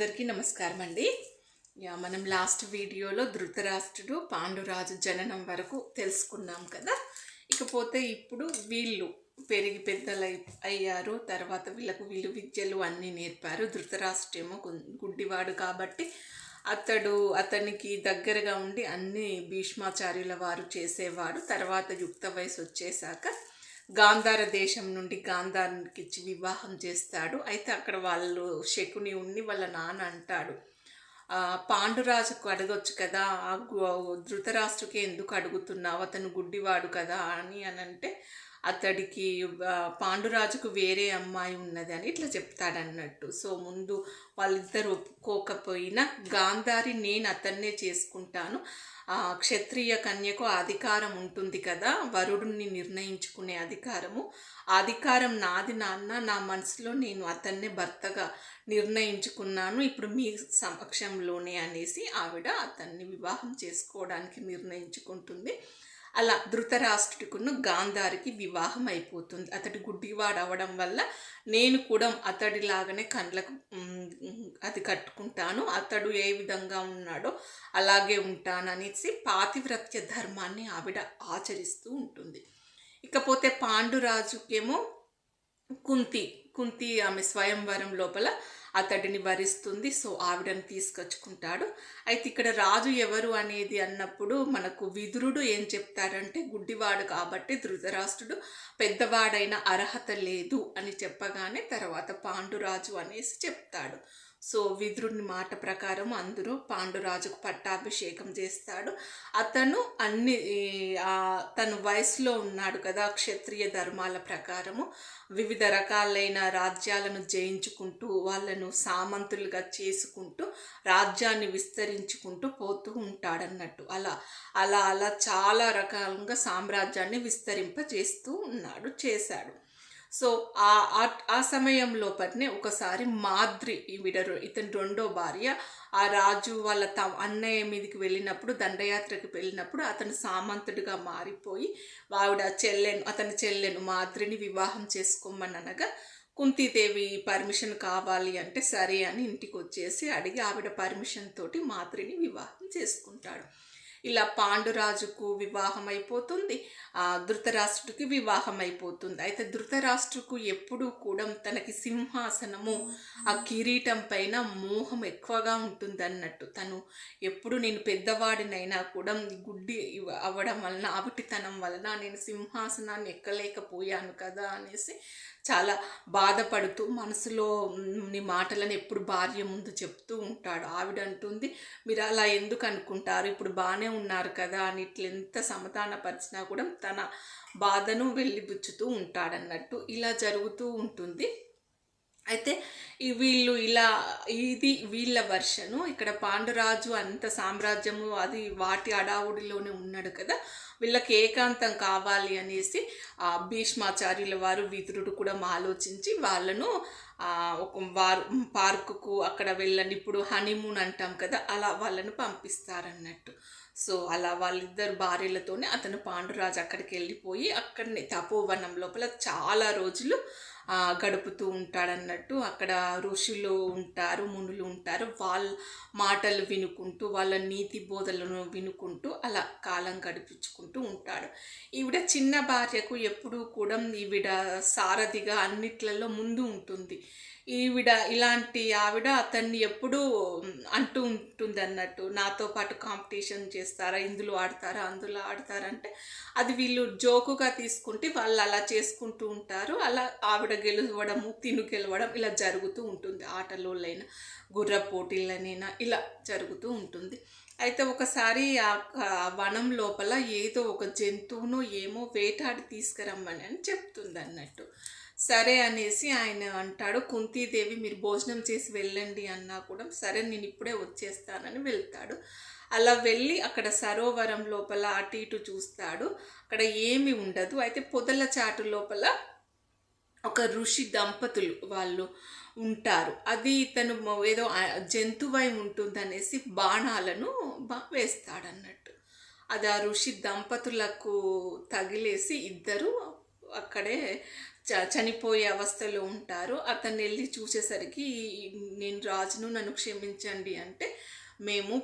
అందరికీ నమస్కారం అండి యా మనం లాస్ట్ వీడియోలో ధృతరాష్ట్రుడు పాండురాజు జననం వరకు తెలుసుకున్నాం కదా. ఇకపోతే ఇప్పుడు వీళ్ళు పెరిగి పెద్దలు అయ్యారు. తర్వాత వీళ్ళకు వీళ్ళు విద్యలు అన్నీ నేర్పారు. ధృతరాష్ట్రేమో గుడ్డివాడు కాబట్టి అతడు అతనికి దగ్గరగా ఉండి అన్ని భీష్మాచార్యుల వారు చేసేవాడు. తర్వాత యుక్త వయసు వచ్చేసాక గాంధార దేశం నుండి గాంధారానికి ఇచ్చి వివాహం చేస్తాడు. అయితే అక్కడ వాళ్ళు శకుని ఉండి వాళ్ళ నాన్న అంటాడు పాండురాజుకు అడగొచ్చు కదా ఆ ధృతరాష్ట్రుకి ఎందుకు అడుగుతున్నావు? అతను గుడ్డివాడు కదా అని అని అంటే అతడికి పాండురాజుకు వేరే అమ్మాయి ఉన్నది అని ఇట్లా చెప్తాడన్నట్టు. సో ముందు వాళ్ళిద్దరు ఒప్పుకోకపోయినా గాంధారి నేను అతన్నే చేసుకుంటాను. క్షత్రియ కన్యకు అధికారం ఉంటుంది కదా వరుడుని నిర్ణయించుకునే అధికారము. అధికారం నాది నాన్న నా మనసులో నేను అతన్నే భర్తగా నిర్ణయించుకున్నాను. ఇప్పుడు మీ సమక్షంలోనే అనేసి ఆవిడ అతన్ని వివాహం చేసుకోవడానికి నిర్ణయించుకుంటుంది. అలా ధృతరాష్ట్రుడికున్న గాంధారికి వివాహం అయిపోతుంది. అతడి గుడ్డివాడు అవడం వల్ల నేను కూడా అతడిలాగానే కండ్లకు అది కట్టుకుంటాను. అతడు ఏ విధంగా ఉన్నాడో అలాగే ఉంటాననేసి పాతివ్రత్య ధర్మాన్ని ఆవిడ ఆచరిస్తూ ఉంటుంది. ఇకపోతే పాండురాజుకేమో కుంతి కుంతి ఆమె స్వయంవరం లోపల అతడిని వరిస్తుంది. సో ఆవిడని తీసుకొచ్చుకుంటాడు. అయితే ఇక్కడ రాజు ఎవరు అనేది అన్నప్పుడు మనకు విదురుడు ఏం చెప్తాడంటే గుడ్డివాడు కాబట్టి ధృతరాష్ట్రుడు పెద్దవాడైన అర్హత లేదు అని చెప్పగానే తర్వాత పాండురాజు అనేసి చెప్తాడు. సో విదురుని మాట ప్రకారం అందరూ పాండురాజుకు పట్టాభిషేకం చేస్తాడు. అతను అన్ని తను వయసులో ఉన్నాడు కదా క్షత్రియ ధర్మాల ప్రకారము. వివిధ రకాలైన రాజ్యాలను జయించుకుంటూ వాళ్ళను సామంతులుగా చేసుకుంటూ రాజ్యాన్ని విస్తరించుకుంటూ పోతూ ఉంటాడన్నట్టు. అలా అలా అలా చాలా రకాలుగా సామ్రాజ్యాన్ని విస్తరింపజేస్తూ ఉన్నాడు చేశాడు. సో ఆ ఆ- సమయంలో సమయం లోపలనే ఒకసారి మాద్రి ఈవిడ రొ- ఇతని రెండో భార్య ఆ రాజు వాళ్ళ త అన్నయ్య మీదకి వెళ్ళినప్పుడు దండయాత్రకి వెళ్ళినప్పుడు అతను సామంతుడిగా మారిపోయి ఆవిడ చెల్లెను అతని చెల్లెను మాద్రిని వివాహం చేసుకోమని అనగా కుంతీదేవి పర్మిషన్ కావాలి అంటే సరే అని ఇంటికి వచ్చేసి అడిగి ఆవిడ పర్మిషన్ తోటి మాద్రిని వివాహం చేసుకుంటాడు. ఇలా పాండురాజుకు వివాహం అయిపోతుంది ఆ ధృతరాష్ట్రుడికి వివాహం అయిపోతుంది అయితే ధృతరాష్ట్రుకు ఎప్పుడూ కూడా తనకి సింహాసనము ఆ కిరీటం పైన మోహం ఎక్కువగా ఉంటుంది అన్నట్టు తను ఎప్పుడు నేను పెద్దవాడినైనా కూడా గుడ్డి అవ్వడం వలన అవిటితనం వలన నేను సింహాసనాన్ని ఎక్కలేకపోయాను కదా అనేసి చాలా బాధపడుతూ మనసులో నీ మాటలను ఎప్పుడు భార్య ముందు చెప్తూ ఉంటాడు. ఆవిడ అంటుంది మీరు అలా ఎందుకు అనుకుంటారు? ఇప్పుడు బాగానే ఉన్నారు కదా అని ఇట్లా ఎంత సమాధానపరిచినా కూడా తన బాధను వెళ్ళిబుచ్చుతూ ఉంటాడన్నట్టు ఇలా జరుగుతూ ఉంటుంది. అయితే వీళ్ళు ఇలా ఇది వీళ్ళ వర్షను ఇక్కడ పాండురాజు అంత సామ్రాజ్యము అది వాటి అడావుడిలోనే ఉన్నాడు కదా. వీళ్ళకి ఏకాంతం కావాలి అనేసి ఆ భీష్మాచార్యుల వారు విదురుడు కూడా ఆలోచించి వాళ్ళను ఒక వారు పార్కుకు అక్కడ వెళ్ళండి ఇప్పుడు హనీమూన్ అంటాం కదా అలా వాళ్ళను పంపిస్తారన్నట్టు. సో అలా వాళ్ళిద్దరు భార్యలతోనే అతను పాండురాజు అక్కడికి వెళ్ళిపోయి అక్కడనే తపోవనం లోపల చాలా రోజులు గడుపుతూ ఉంటాడన్నట్టు అక్కడ ఋషులు ఉంటారు మునులు ఉంటారు. వాళ్ళ మాటలు వినుకుంటూ వాళ్ళ నీతి బోధలను వినుకుంటూ అలా కాలం గడిపించుకుంటూ ఉంటాడు. ఈవిడ చిన్న భార్యకు ఎప్పుడూ కూడా ఈవిడ సారథిగా అన్నిట్లలో ముందు ఉంటుంది. ఈవిడ ఇలాంటి ఆవిడ అతన్ని ఎప్పుడూ అంటూ ఉంటుంది అన్నట్టు నాతో పాటు కాంపిటీషన్ చేస్తారా ఇందులో ఆడతారా అందులో ఆడతారంటే అది వీళ్ళు జోకుగా తీసుకుంటే వాళ్ళు అలా చేసుకుంటూ ఉంటారు. అలా ఆవిడ గెలవడము తిను గెలవడం ఇలా జరుగుతూ ఉంటుంది. ఆటలోళ్ళైనా గుర్ర పోటీలనైనా ఇలా జరుగుతూ ఉంటుంది. అయితే ఒకసారి ఆ వనం లోపల ఏదో ఒక జంతువును ఏమో వేటాడి తీసుకురమ్మని అని చెప్తుంది అన్నట్టు సరే అనేసి ఆయన అంటాడు కుంతీదేవి మీరు భోజనం చేసి వెళ్ళండి అన్నా కూడా సరే నేను ఇప్పుడే వచ్చేస్తానని వెళ్తాడు. అలా వెళ్ళి అక్కడ సరోవరం లోపల అటు ఇటు చూస్తాడు. అక్కడ ఏమి ఉండదు. అయితే పొదల చాటు లోపల ఒక ఋషి దంపతులు వాళ్ళు ఉంటారు. అది ఇతను ఏదో ఆ- జంతువై ఉంటుందనేసి బాణాలను వేస్తాడన్నట్టు. అది ఆ ఋషి దంపతులకు తగిలేసి ఇద్దరు అక్కడే చ- చనిపోయే అవస్థలో ఉంటారు. అతన్ని వెళ్ళి చూసేసరికి నేను రాజును నన్ను క్షమించండి అంటే మేము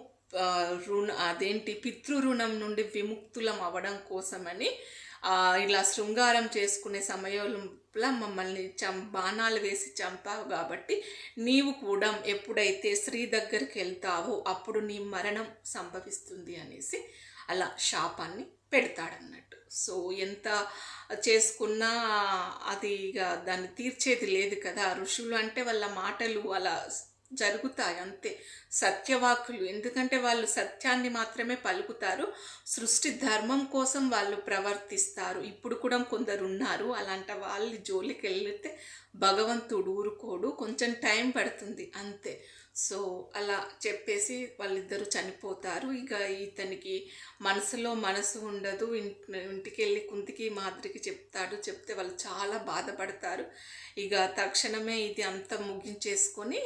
రుణ అదేంటి పితృ రుణం నుండి విముక్తులం అవ్వడం కోసమని ఇలా శృంగారం చేసుకునే సమయంలో మమ్మల్ని చం బాణాలు వేసి చంపావు కాబట్టి నీవు కూడా ఎప్పుడైతే స్త్రీ దగ్గరికి వెళ్తావో అప్పుడు నీ మరణం సంభవిస్తుంది అనేసి అలా శాపాన్ని పెడతాడన్నట్టు. సో ఎంత చేసుకున్నా అది ఇక దాన్ని తీర్చేది లేదు కదా ఋషులు అంటే వాళ్ళ మాటలు అలా జరుగుతాయి అంతే. సత్యవాకులు ఎందుకంటే వాళ్ళు సత్యాన్ని మాత్రమే పలుకుతారు. సృష్టి ధర్మం కోసం వాళ్ళు ప్రవర్తిస్తారు. ఇప్పుడు కూడా కొందరు ఉన్నారు అలాంటి వాళ్ళ జోలికి వెళ్తే భగవంతుడు ఊరుకోడు. కొంచెం టైం పడుతుంది అంతే. సో అలా చెప్పేసి వాళ్ళిద్దరూ చనిపోతారు. ఇక ఇతనికి మనసులో మనసు ఉండదు. ఇంటి ఇంటికి వెళ్ళి కుంతికి మాదిరికి చెప్తాడు. చెప్తే వాళ్ళు చాలా బాధపడతారు. ఇక తక్షణమే ఇది అంతా ముగించేసుకొని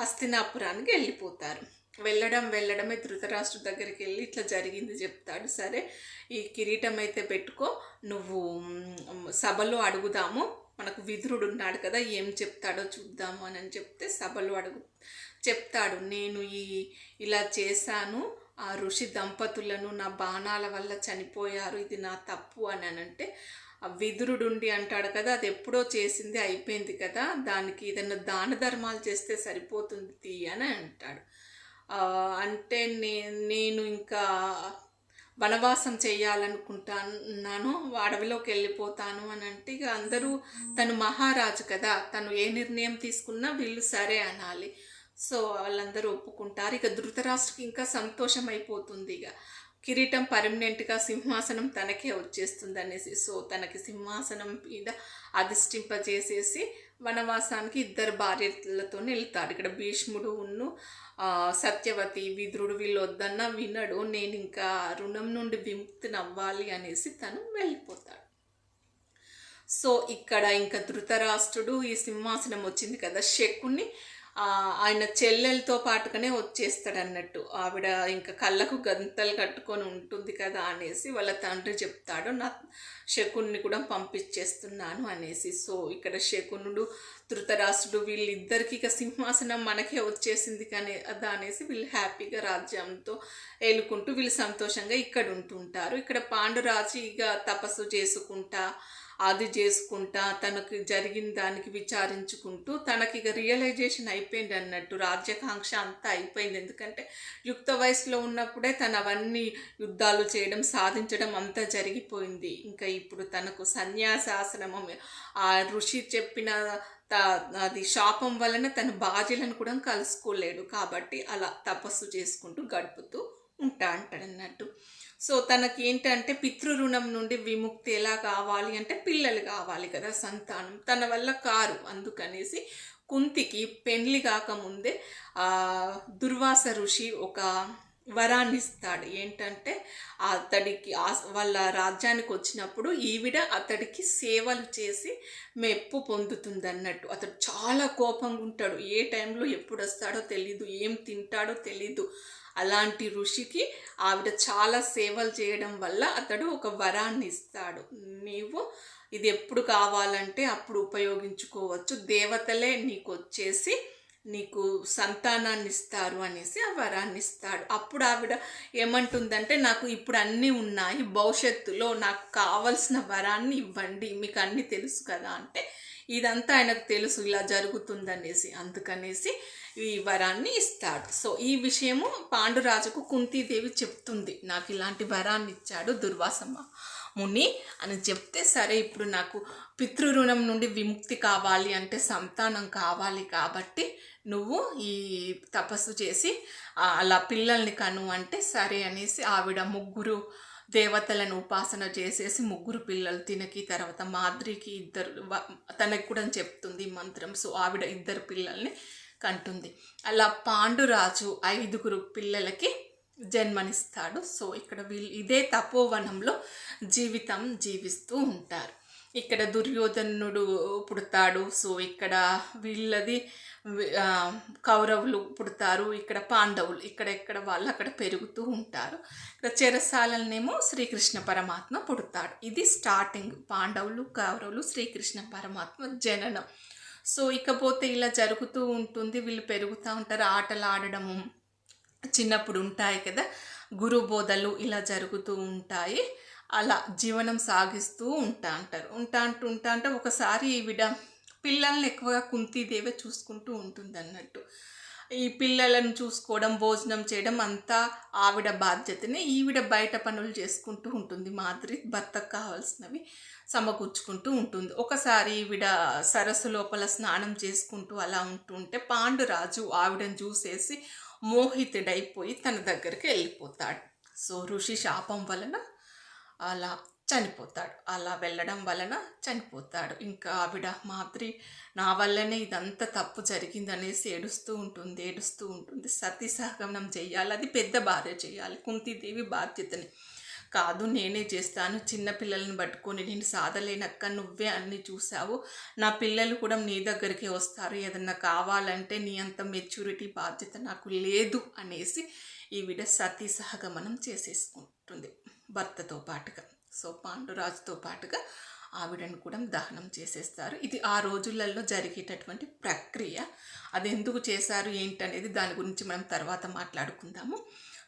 హస్తినాపురానికి వెళ్ళిపోతారు. వెళ్ళడం వెళ్ళడమే ధృతరాష్ట్రు దగ్గరికి వెళ్ళి ఇట్లా జరిగింది చెప్తాడు. సరే ఈ కిరీటం అయితే పెట్టుకో నువ్వు సభలో అడుగుదాము. మనకు విధురుడు ఉన్నాడు కదా ఏం చెప్తాడో చూద్దాము అని అని చెప్తే సభలో అడుగు చెప్తాడు నేను ఈ ఇలా చేశాను ఆ ఋషి దంపతులను నా బాణాల వల్ల చనిపోయారు ఇది నా తప్పు అని అనంటే ఆ విదురుడుండి అంటాడు కదా అది ఎప్పుడో చేసింది అయిపోయింది కదా దానికి ఏదైనా దాన ధర్మాలు చేస్తే సరిపోతుంది తీ అని అంటాడు. అంటే నే నేను ఇంకా వనవాసం చేయాలనుకుంటాను అడవిలోకి వెళ్ళిపోతాను అని అంటే ఇక అందరూ తను మహారాజు కదా తను ఏ నిర్ణయం తీసుకున్నా వీళ్ళు సరే అనాలి. సో వాళ్ళందరూ ఒప్పుకుంటారు. ఇక ధృతరాష్ట్రకి ఇంకా సంతోషం అయిపోతుంది ఇక కిరీటం పర్మనెంట్గా సింహాసనం తనకే వచ్చేస్తుంది అనేసి సో తనకి సింహాసనం మీద అధిష్టింపజేసేసి వనవాసానికి ఇద్దరు భార్యలతో వెళ్తాడు ఇక్కడ భీష్ముడు ఉన్ను సత్యవతి విదురుడు వీళ్ళు వద్దన్న వినడు. నేను ఇంకా రుణం నుండి విముక్తిని నవ్వాలి అనేసి తను వెళ్ళిపోతాడు. సో ఇక్కడ ఇంకా ధృతరాష్ట్రుడు ఈ సింహాసనం వచ్చింది కదా శకుని. ఆయన చెల్లెలతో పాటుగానే వచ్చేస్తాడు అన్నట్టు ఆవిడ ఇంకా కళ్ళకు గంతలు కట్టుకొని ఉంటుంది కదా అనేసి వాళ్ళ తండ్రి చెప్తాడు నా శకుణ్ణి కూడా పంపించేస్తున్నాను అనేసి. సో ఇక్కడ శకునుడు ధృతరాష్ట్రుడు వీళ్ళిద్దరికి ఇక సింహాసనం మనకే వచ్చేసింది కానీ అదా అనేసి వీళ్ళు హ్యాపీగా రాజ్యంతో ఏలుకుంటూ వీళ్ళు సంతోషంగా ఇక్కడ ఉంటుంటారు ఇక్కడ పాండురాజు ఇక తపస్సు చేసుకుంటా అది చేసుకుంటా తనకు జరిగిన దానికి విచారించుకుంటూ తనకి ఇక రియలైజేషన్ అయిపోయింది అన్నట్టు. రాజ్యాకాంక్ష అంతా అయిపోయింది. ఎందుకంటే యుక్త వయసులో ఉన్నప్పుడే తను అవన్నీ యుద్ధాలు చేయడం సాధించడం అంతా జరిగిపోయింది. ఇంకా ఇప్పుడు తనకు సన్యాసాశ్రమం ఆ ఋషి చెప్పిన త- అది శాపం వలన తన బాధ్యలను కూడా కలుసుకోలేడు. కాబట్టి అలా తపస్సు చేసుకుంటూ గడుపుతూ ఉంటా అంటాడన్నట్టు. సో తనకి ఏంటంటే పితృరుణం నుండి విముక్తి ఎలా కావాలి అంటే పిల్లలు కావాలి కదా సంతానం. తన వల్ల కారు అందుకనేసి కుంతికి పెళ్ళి కాకముందే ఆ దుర్వాస ఋషి ఒక వరాన్ని ఇస్తాడు. ఏంటంటే అతడికి వాళ్ళ రాజ్యానికి వచ్చినప్పుడు ఈవిడ అతడికి సేవలు చేసి మెప్పు పొందుతుంది అన్నట్టు అతడు చాలా కోపంగా ఉంటాడు ఏ టైంలో ఎప్పుడు వస్తాడో తెలీదు ఏం తింటాడో తెలీదు. అలాంటి ఋషికి ఆవిడ చాలా సేవలు చేయడం వల్ల అతడు ఒక వరాన్ని ఇస్తాడు. నీవు ఇది ఎప్పుడు కావాలంటే అప్పుడు ఉపయోగించుకోవచ్చు. దేవతలే నీకు వచ్చేసి నీకు సంతానాన్ని ఇస్తారు అనేసి ఆ వరాన్ని ఇస్తాడు. అప్పుడు ఆవిడ ఏమంటుందంటే నాకు ఇప్పుడు అన్నీ ఉన్నాయి. భవిష్యత్తులో నాకు కావలసిన వరాన్ని ఇవ్వండి. మీకు అన్నీ తెలుసు కదా అంటే ఇదంతా ఆయనకు తెలుసు. ఇలా జరుగుతుందనేసి. అందుకనేసి ఈ వరాన్ని ఇస్తాడు. సో ఈ విషయము పాండురాజుకు కుంతీదేవి చెప్తుంది. నాకు ఇలాంటి వరాన్ని ఇచ్చాడు దుర్వాసమ్మ ముని అని చెప్తే సరే ఇప్పుడు నాకు పితృరుణం నుండి విముక్తి కావాలి అంటే సంతానం కావాలి కాబట్టి నువ్వు ఈ తపస్సు చేసి అలా పిల్లల్ని కను అంటే సరే అనేసి ఆవిడ ముగ్గురు దేవతలను ఉపాసన చేసేసి ముగ్గురు పిల్లలు తినకి తర్వాత మాద్రికి ఇద్దరు వ- తనకి కూడా చెప్తుంది ఈ మంత్రం. సో ఆవిడ ఇద్దరు పిల్లల్ని కంటుంది. అలా పాండురాజు ఐదుగురు పిల్లలకి జన్మనిస్తాడు. సో ఇక్కడ వీళ్ళు ఇదే తపోవనంలో జీవితం జీవిస్తూ ఉంటారు. ఇక్కడ దుర్యోధనుడు పుడతాడు. సో ఇక్కడ వీళ్ళది కౌరవులు పుడతారు. ఇక్కడ పాండవులు ఇక్కడ ఇక్కడ వాళ్ళు అక్కడ పెరుగుతూ ఉంటారు. ఇక్కడ చెరసాలనేమో శ్రీకృష్ణ పరమాత్మ పుడతాడు. ఇది స్టార్టింగ్. పాండవులు కౌరవులు శ్రీకృష్ణ పరమాత్మ జననం. సో ఇకపోతే ఇలా జరుగుతూ ఉంటుంది వీళ్ళు పెరుగుతూ ఉంటారు ఆటలు ఆడడము చిన్నప్పుడు ఉంటాయి కదా. గురు బోధలు ఇలా జరుగుతూ ఉంటాయి. అలా జీవనం సాగిస్తూ ఉంటా అంటారు. ఉంటా అంటూ ఉంటా అంటే ఒకసారి ఈవిడ పిల్లల్ని ఎక్కువగా కుంతీదేవే చూసుకుంటూ ఉంటుంది అన్నట్టు ఈ పిల్లలను చూసుకోవడం భోజనం చేయడం అంతా ఆవిడ బాధ్యతనే. ఈవిడ బయట పనులు చేసుకుంటూ ఉంటుంది. మాదిరి భర్తకు కావాల్సినవి సమకూర్చుకుంటూ ఉంటుంది. ఒకసారి ఈవిడ సరస్సు లోపల స్నానం చేసుకుంటూ అలా ఉంటుంటే పాండురాజు ఆవిడను చూసేసి మోహితుడైపోయి తన దగ్గరికి వెళ్ళిపోతాడు. సో ఋషి శాపం వలన అలా చనిపోతాడు. అలా వెళ్ళడం వలన చనిపోతాడు. ఇంకా ఆవిడ మాత్రి నా వల్లనే ఇదంతా తప్పు జరిగిందనేసి ఏడుస్తూ ఉంటుంది ఏడుస్తూ ఉంటుంది. సతీ సహగమనం చేయాలి అది పెద్ద భార్య చేయాలి కుంతీదేవి బాధ్యతని. కాదు నేనే చేస్తాను. చిన్న పిల్లల్ని పట్టుకొని నేను సాధలేనక్క నువ్వే అన్ని చూసావు నా పిల్లలు కూడా నీ దగ్గరికి వస్తారు. ఏదన్నా కావాలంటే నీ అంత మెచ్యూరిటీ బాధ్యత నాకు లేదు అనేసి ఈవిడ సతీ సహగమనం చేసేసుకుంటుంది భర్తతో పాటుగా. సో పాండురాజుతో పాటుగా ఆవిడను కూడా దహనం చేసేస్తారు. ఇది ఆ రోజులలో జరిగేటటువంటి ప్రక్రియ. అది ఎందుకు చేశారు ఏంటనేది దాని గురించి మనం తర్వాత మాట్లాడుకుందాము.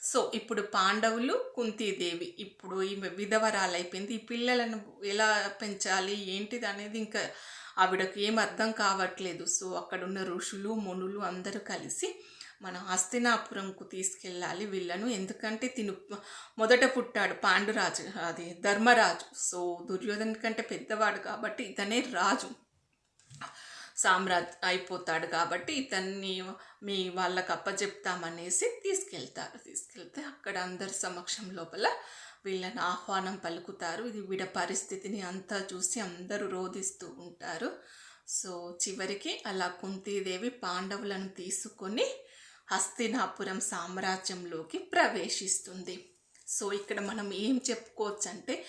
సో ఇప్పుడు పాండవులు కుంతీదేవి ఇప్పుడు ఈమె విధవరాలు అయిపోయింది ఈ పిల్లలను ఎలా పెంచాలి ఏంటిది అనేది ఇంకా ఆవిడకు ఏం అర్థం కావట్లేదు. సో అక్కడున్న ఋషులు మునులు అందరూ కలిసి మన హస్తినాపురంకు తీసుకెళ్ళాలి వీళ్ళను. ఎందుకంటే తిను మొదట పుట్టాడు పాండురాజు అది ధర్మరాజు. సో దుర్యోధన కంటే పెద్దవాడు కాబట్టి ఇతనే రాజు. సామ్రాజ్ అయిపోతాడు కాబట్టి ఇతన్ని మీ వాళ్ళకి అప్పచెప్తామనేసి తీసుకెళ్తారు. తీసుకెళ్తే అక్కడ అందరి సమక్షం లోపల వీళ్ళని ఆహ్వానం పలుకుతారు. ఇది వీడ పరిస్థితిని అంతా చూసి అందరూ రోధిస్తూ ఉంటారు. సో చివరికి అలా కుంతీదేవి పాండవులను తీసుకొని హస్తినాపురం సామ్రాజ్యంలోకి ప్రవేశిస్తుంది. సో ఇక్కడ మనం ఏం చెప్పుకోవచ్చు అంటే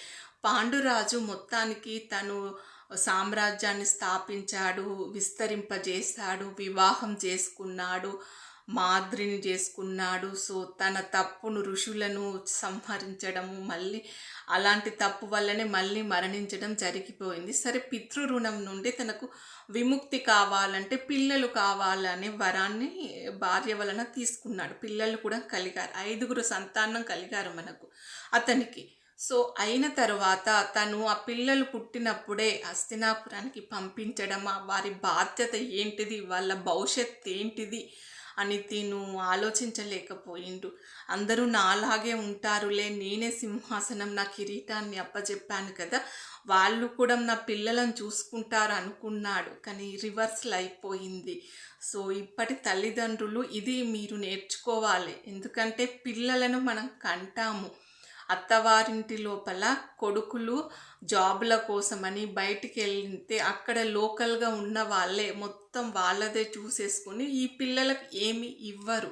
పాండురాజు మొత్తానికి తను సామ్రాజ్యాన్ని స్థాపించాడు విస్తరింపజేశాడు వివాహం చేసుకున్నాడు మాద్రిని చేసుకున్నాడు. సో తన తప్పును ఋషులను సంహరించడము మళ్ళీ అలాంటి తప్పు వల్లనే మళ్ళీ మరణించడం జరిగిపోయింది. సరే పితృరుణం నుండి తనకు విముక్తి కావాలంటే పిల్లలు కావాలనే వరాన్ని భార్య వలన తీసుకున్నాడు. పిల్లలు కూడా కలిగారు. ఐదుగురు సంతానం కలిగారు మనకు అతనికి. సో అయిన తర్వాత తను ఆ పిల్లలు పుట్టినప్పుడే హస్తినాపురానికి పంపించడం వారి బాధ్యత ఏంటిది? వాళ్ళ భవిష్యత్ ఏంటిది? అని తిను ఆలోచించలేకపోయిండు. అందరూ నాలాగే ఉంటారులే నేనే సింహాసనం నా కిరీటాన్ని అప్పచెప్పాను కదా. వాళ్ళు కూడా నా పిల్లలను చూసుకుంటారు అనుకున్నాడు కానీ రివర్స్లో అయిపోయింది. సో ఇప్పటి తల్లిదండ్రులు ఇది మీరు నేర్చుకోవాలి. ఎందుకంటే పిల్లలను మనం కంటాము. అత్తవారింటి లోపల కొడుకులు జాబుల కోసమని బయటికి వెళ్తే అక్కడ లోకల్గా ఉన్న వాళ్ళే మొత్తం వాళ్ళదే చూసేసుకొని ఈ పిల్లలకు ఏమి ఇవ్వరు.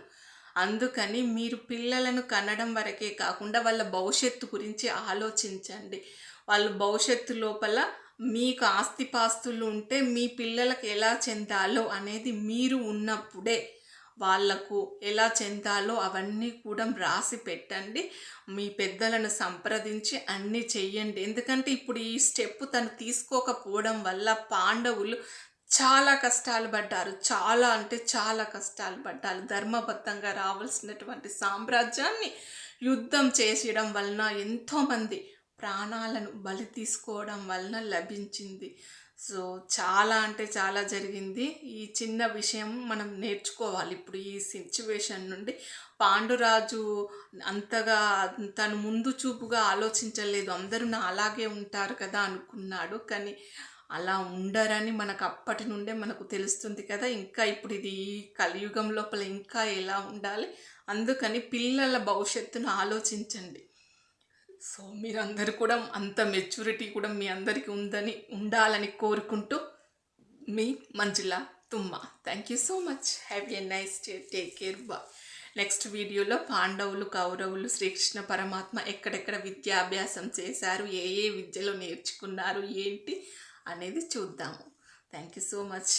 అందుకని మీరు పిల్లలను కనడం వరకే కాకుండా వాళ్ళ భవిష్యత్తు గురించి ఆలోచించండి. వాళ్ళ భవిష్యత్తు లోపల మీకు ఆస్తిపాస్తులు ఉంటే మీ పిల్లలకు ఎలా చెందాలో అనేది మీరు ఉన్నప్పుడే వాళ్ళకు ఎలా చెందాలో అవన్నీ కూడా రాసి పెట్టండి. మీ పెద్దలను సంప్రదించి అన్నీ చెయ్యండి. ఎందుకంటే ఇప్పుడు ఈ స్టెప్ తను తీసుకోకపోవడం వల్ల పాండవులు చాలా కష్టాలు పడ్డారు. చాలా అంటే చాలా కష్టాలు పడ్డారు. ధర్మబద్ధంగా రావాల్సినటువంటి సామ్రాజ్యాన్ని యుద్ధం చేసేయడం వలన ఎంతోమంది ప్రాణాలను బలి తీసుకోవడం వలన లభించింది. సో చాలా అంటే చాలా జరిగింది. ఈ చిన్న విషయం మనం నేర్చుకోవాలి. ఇప్పుడు ఈ సిచ్యువేషన్ నుండి పాండురాజు అంతగా తను ముందు చూపుగా ఆలోచించలేదు. అందరూ నా అలాగే ఉంటారు కదా అనుకున్నాడు. కానీ అలా ఉండరని మనకు అప్పటి నుండే మనకు తెలుస్తుంది కదా. ఇంకా ఇప్పుడు ఇది ఈ కలియుగం లోపల ఇంకా ఎలా ఉండాలి? అందుకని పిల్లల భవిష్యత్తును ఆలోచించండి. సో మీరందరూ కూడా అంత మెచ్యూరిటీ కూడా మీ అందరికీ ఉందని ఉండాలని కోరుకుంటూ మీ Manjula Thumma. Thank you so much have a nice day take care బా నెక్స్ట్ వీడియోలో పాండవులు కౌరవులు శ్రీకృష్ణ పరమాత్మ ఎక్కడెక్కడ విద్యాభ్యాసం చేశారు ఏ ఏ విద్యలో నేర్చుకున్నారు ఏంటి అనేది చూద్దాము. Thank you so much